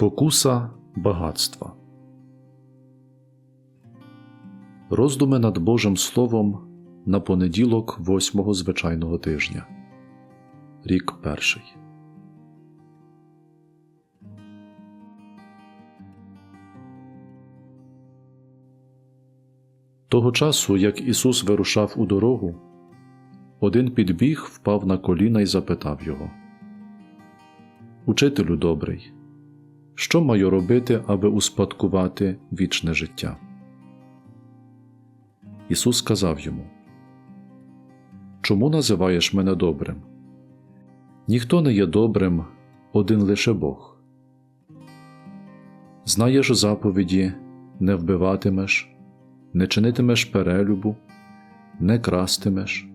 Спокуса багатства. Роздуми над Божим Словом на понеділок восьмого звичайного тижня. Рік перший. Того часу, як Ісус вирушав у дорогу, один підбіг, впав на коліна і запитав його: Учителю добрий, що маю робити, аби успадкувати вічне життя? Ісус сказав йому: Чому називаєш мене добрим? Ніхто не є добрим, один лише Бог. Знаєш заповіді, не вбиватимеш, не чинитимеш перелюбу, не крастимеш,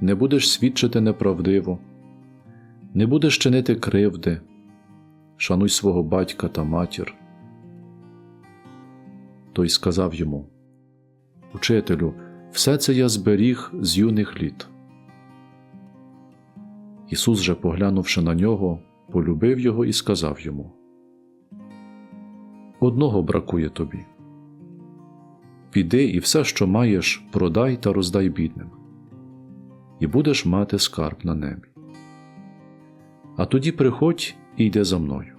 не будеш свідчити неправдиво, не будеш чинити кривди, шануй свого батька та матір. Той сказав йому: Учителю, все це я зберіг з юних літ. Ісус же, поглянувши на нього, полюбив його і сказав йому: Одного бракує тобі. Піди і все, що маєш, продай та роздай бідним, і будеш мати скарб на небі. А тоді приходь і йди за мною.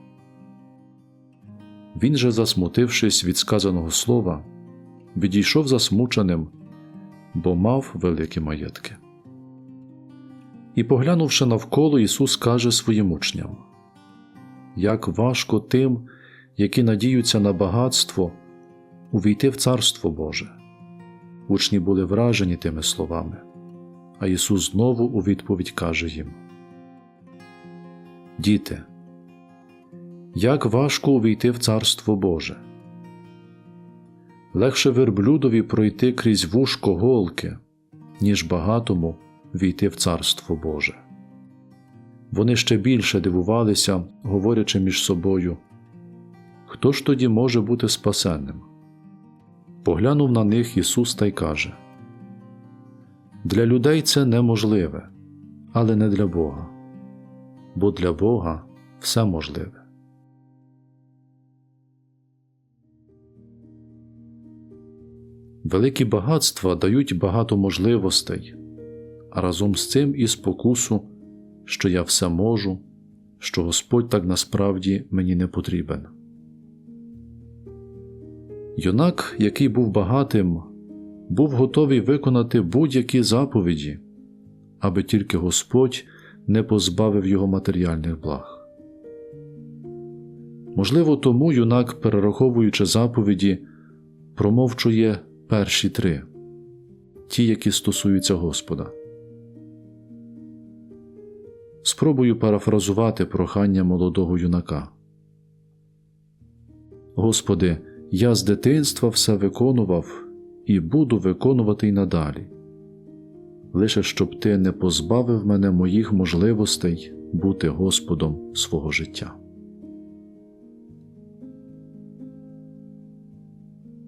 Він же, засмутившись від сказаного слова, відійшов засмученим, бо мав великі маєтки. І, поглянувши навколо, Ісус каже своїм учням: Як важко тим, які надіються на багатство, увійти в Царство Боже. Учні були вражені тими словами, а Ісус знову у відповідь каже їм: Діти, як важко увійти в Царство Боже. Легше верблюдові пройти крізь вушко голки, ніж багатому війти в Царство Боже. Вони ще більше дивувалися, говорячи між собою, хто ж тоді може бути спасенним? Поглянув на них Ісус та й каже: Для людей це неможливе, але не для Бога, бо для Бога все можливе. Великі багатства дають багато можливостей, а разом з цим і спокусу, що я все можу, що Господь так насправді мені не потрібен. Юнак, який був багатим, був готовий виконати будь-які заповіді, аби тільки Господь не позбавив його матеріальних благ. Можливо, тому юнак, перераховуючи заповіді, промовчує перші три ті, які стосуються Господа. Спробую парафразувати прохання молодого юнака. Господи, я з дитинства все виконував і буду виконувати й надалі, лише щоб Ти не позбавив мене моїх можливостей бути Господом свого життя.